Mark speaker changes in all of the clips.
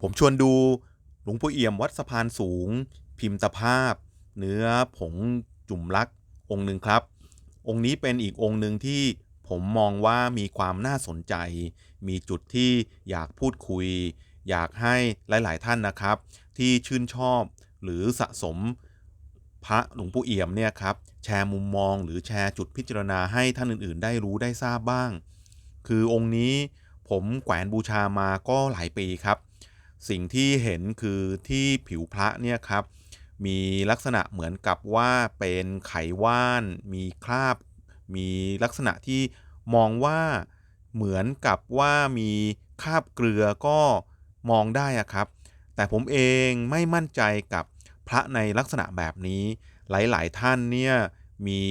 Speaker 1: ผมชวนดูหลวงปู่เอี่ยมวัดสะพานสูง พิมพ์ตภาพ เนื้อผงจุ่มลักษ์องค์หนึ่งครับ องค์นี้เป็นอีกองค์หนึ่งที่ผมมองว่ามีความน่าสนใจ มีจุดที่อยากพูดคุย อยากให้หลาย ๆ ท่านนะครับ ที่ชื่นชอบหรือสะสมพระหลวงปู่เอี่ยมเนี่ยครับแชร์มุมมองหรือแชร์จุดพิจารณาให้ท่านอื่น ๆ ได้รู้ได้ทราบบ้าง คือองค์นี้ผมแขวนบูชามาก็หลายปีครับ สิ่งที่เห็นคือที่ผิวพระเนี่ยครับ มีลักษณะเหมือนกับว่าเป็นไขว่าน มีคราบ มีลักษณะที่มองว่าเหมือนกับว่ามีคราบเกลือก็มองได้อะครับ แต่ผมเองไม่มั่นใจกับพระในลักษณะแบบนี้หลาย ๆ ท่านเนี่ยมี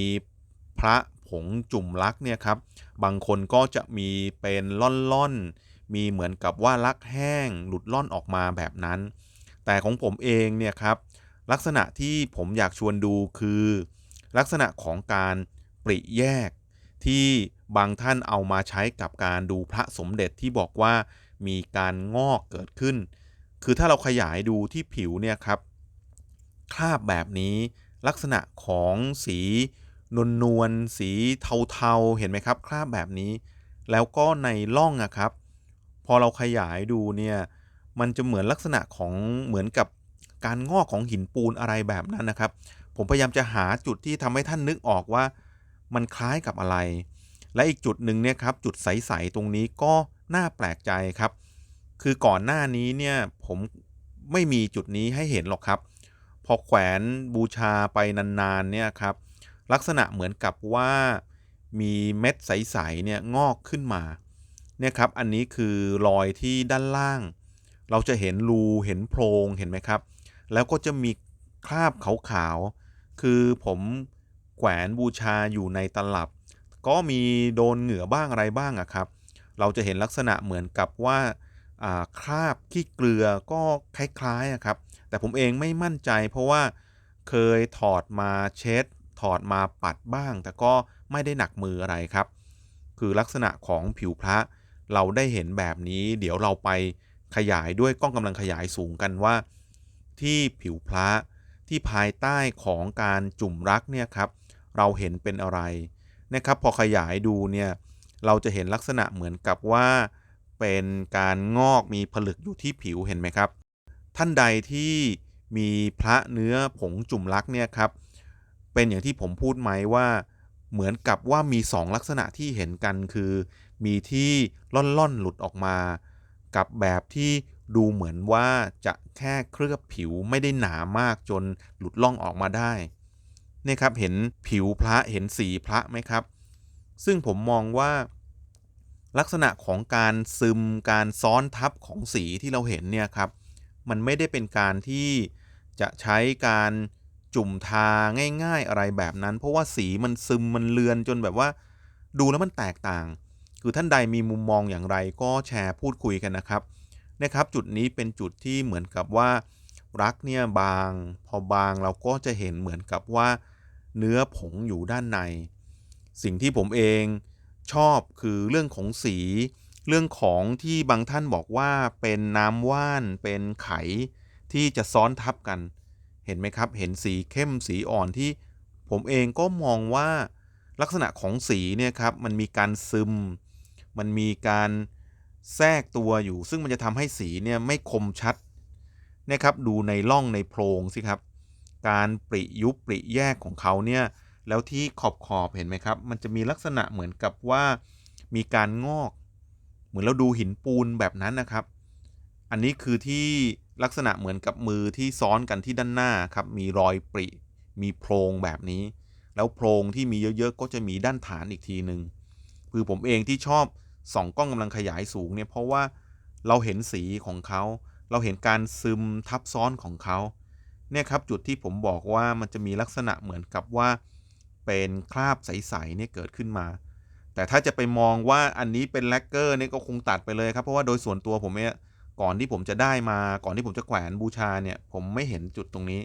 Speaker 1: พระผงจุ่มลักเนี่ยครับ บางคนก็จะมีเป็นล่อนๆ มีเหมือนกับว่าลักแห้งหลุดล่อนออกมาแบบนั้น แต่ของผมเองเนี่ยครับลักษณะที่ผมอยากชวนดูคือ ลักษณะของการปริแยก ที่บางท่านเอามาใช้กับการดูพระสมเด็จที่บอกว่ามีการงอกเกิดขึ้น คือถ้าเราขยายดูที่ผิวเนี่ยครับคราบแบบนี้ลักษณะของสีนวลนวลๆสีเทาๆเห็นไหมครับ คราบแบบนี้ แล้วก็ในร่องอะครับ อเราขยายดูเนี่ยมันจะเหมือนลักษณะของเหมือนกับการงอกของหินปูนอะไรแบบนั้นนะครับ ผมพยายามจะหาจุดที่ทำให้ท่านนึกออกว่า มันคล้ายกับอะไร และอีกจุดหนึ่งเนี่ยครับจุดใสๆตรงนี้ก็น่าแปลกใจครับ คือก่อนหน้านี้เนี่ยผมไม่มีจุดนี้ให้เห็นหรอกครับ พอแขวนบูชาไปนานๆเนี่ยครับ ลักษณะเหมือนกับว่ามีเม็ดใสๆเนี่ยงอกขึ้นมา เนี่ยครับอันนี้คือรอยที่ด้านล่าง เราจะเห็นรูเห็นโพรงเห็นไหมครับ แล้วก็จะมีคราบขาวๆคือผมแขวนบูชาอยู่ในตลับ ก็มีโดนเหงื่อบ้างอะไรบ้างอะครับ เราจะเห็นลักษณะเหมือนกับว่าอ่าคราบขี้เกลือก็คล้ายๆอะครับ แต่ผมเองไม่มั่นใจเพราะว่าเคยถอดมาเช็ด ถอดมาปัดบ้าง แต่ก็ไม่ได้หนักมืออะไรครับ คือลักษณะของผิวพระ เราได้เห็นแบบนี้ เดี๋ยวเราไปขยายด้วยกล้องกำลังขยายสูงกันว่า ที่ผิวพระที่ภายใต้ของการจุ่มรักเนี่ยครับเราเห็นเป็นอะไรนะครับพอขยายดูเนี่ยเราจะเห็นลักษณะเหมือนกับว่า เป็นการงอกมีผลึกอยู่ที่ผิวเห็นไหมครับ ท่านใดที่มีพระเนื้อผงจุ่มลักเนี่ยครับเป็นอย่างที่ผมพูดไหมว่า เหมือนกับว่ามี 2 ลักษณะที่เห็นกันคือ มีที่ล่อนๆหลุดออกมา กับแบบที่ดูเหมือนว่าจะแค่เคลือบผิวไม่ได้หนามากจนหลุดล่องออกมาได้เนี่ยครับเห็นผิวพระเห็นสีพระไหมครับ ซึ่งผมมองว่า ลักษณะของการซึมการซ้อนทับของสีที่เราเห็นเนี่ยครับ มันไม่ได้เป็นการที่จะใช้การ จุ่มทาง่ายๆอะไรแบบนั้น เพราะว่าสีมันซึมมันเลือนจนแบบว่า ดูแล้วมันแตกต่าง คือท่านใดมีมุมมองอย่างไรก็แชร์พูดคุยกันนะครับนะครับ จุดนี้เป็นจุดที่เหมือนกับว่า รักเนี่ยบาง พอบางเราก็จะเห็นเหมือนกับว่า เนื้อผงอยู่ด้านใน สิ่งที่ผมเองชอบคือเรื่องของสี เรื่องของที่บางท่านบอกว่าเป็นน้ำว่านเป็นไขที่จะซ้อนทับกัน เห็นไหมครับ เห็นสีเข้มสีอ่อนที่ผมเองก็มองว่าลักษณะของสีเนี่ยครับมันมีการซึม มันมีการแทรกตัวอยู่ ซึ่งมันจะทำให้สีเนี่ยไม่คมชัดนะครับดูในร่องในโพรงสิครับ การปริยุบปริแยกของเขาเนี่ยแล้วที่ขอบขอบเห็นไหมครับ มันจะมีลักษณะเหมือนกับว่ามีการงอก เหมือนเราดูหินปูนแบบนั้นนะครับ อันนี้คือที่ลักษณะเหมือนกับมือที่ซ้อนกันที่ด้านหน้าครับ มีรอยปริ มีโพรงแบบนี้ แล้วโพรงที่มีเยอะๆ ก็จะมีด้านฐานอีกทีหนึ่งคือผมเองที่ชอบส่องกล้องกำลังขยายสูงเนี่ยเพราะว่าเราเห็นสีของเขา เราเห็นการซึมทับซ้อนของเขาเนี่ยครับจุดที่ผมบอกว่ามันจะมีลักษณะเหมือนกับว่าเป็นคราบใสๆเนี่ยเกิดขึ้นมา แต่ถ้าจะไปมองว่าอันนี้เป็นแลกเกอร์เนี่ยก็คงตัดไปเลยครับเพราะว่าโดยส่วนตัวผมเนี่ย ก่อนที่ผมจะได้มาก่อนที่ผมจะแขวนบูชาเนี่ย ผมไม่เห็นจุดตรงนี้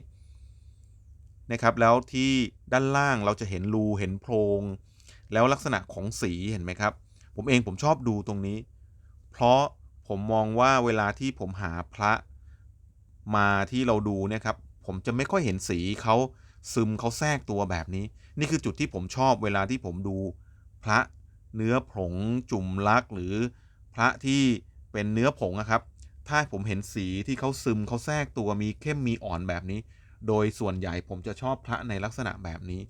Speaker 1: นะครับ แล้วที่ด้านล่างเราจะเห็นรูเห็นโพรงแล้วลักษณะของสีเห็นไหมครับ ผมเองผมชอบดูตรงนี้ เพราะผมมองว่าเวลาที่ผมหาพระมาที่เราดูเนี่ยครับ ผมจะไม่ค่อยเห็นสีเขาซึมเขาแทรกตัวแบบนี้ นี่คือจุดที่ผมชอบเวลาที่ผมดูพระเนื้อผงจุ่มลักหรือพระที่เป็นเนื้อผงนะครับ ถ้าผมเห็นสีที่เขาซึมเขาแทรกตัวมีเข้มมีอ่อนแบบนี้ โดยส่วนใหญ่ผมจะชอบพระในลักษณะแบบนี้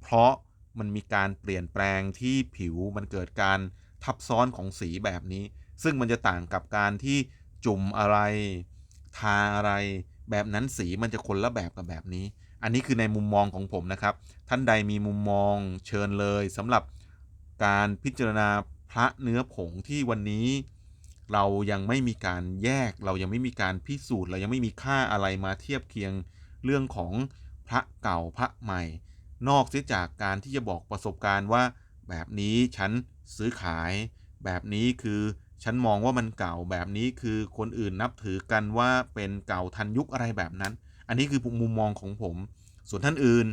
Speaker 1: เพราะมันมีการเปลี่ยนแปลงที่ผิวมันเกิดการทับซ้อนของสีแบบนี้ ซึ่งมันจะต่างกับการที่จุ่มอะไร ทาอะไร แบบนั้นสีมันจะคนละแบบกับแบบนี้ อันนี้คือในมุมมองของผมนะครับ ท่านใดมีมุมมองเชิญเลยสำหรับการพิจารณาพระเนื้อผงที่วันนี้ เรายังไม่มีการแยก เรายังไม่มีการพิสูจน์ เรายังไม่มีค่าอะไรมาเทียบเคียงเรื่องของพระเก่าพระใหม่ นอกเสียจากการที่จะบอกประสบการณ์ว่า แบบนี้ฉันซื้อขาย แบบนี้คือฉันมองว่ามันเก่าแบบนี้คือคนอื่นนับถือกันว่าเป็นเก่าทันยุคอะไรแบบนั้น อันนี้คือมุมมองของผม ส่วนท่านอื่น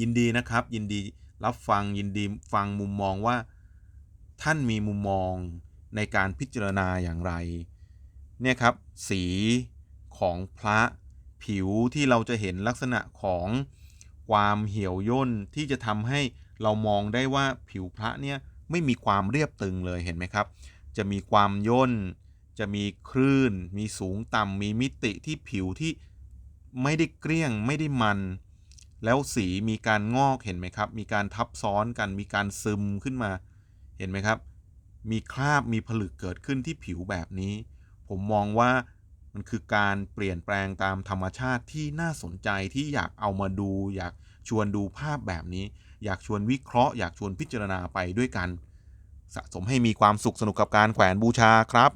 Speaker 1: ยินดีนะครับ ยินดีรับฟังยินดีฟังมุมมองว่า ท่านมีมุมมอง ในการพิจารณาอย่างไร เนี่ยครับ สีของพระผิวที่เราจะเห็นลักษณะของความเหี่ยวย่นที่จะทำให้เรามองได้ว่าผิวพระเนี่ยไม่มีความเรียบตึงเลยเห็นไหมครับ จะมีความย่น จะมีคลื่น มีสูงต่ำมีมิติที่ผิวที่ไม่ได้เกลี้ยงไม่ได้มัน แล้วสีมีการงอกเห็นไหมครับ มีการทับซ้อนกันมีการซึมขึ้นมาเห็นไหมครับ มีคราบมีผลึกเกิดขึ้นที่ผิวแบบนี้ ผมมองว่ามันคือการเปลี่ยนแปลงตามธรรมชาติที่น่าสนใจที่อยากเอามาดู อยากชวนดูภาพแบบนี้ อยากชวนวิเคราะห์ อยากชวนพิจารณาไปด้วยกัน สะสมให้มีความสุขสนุกกับการแขวนบูชาครับ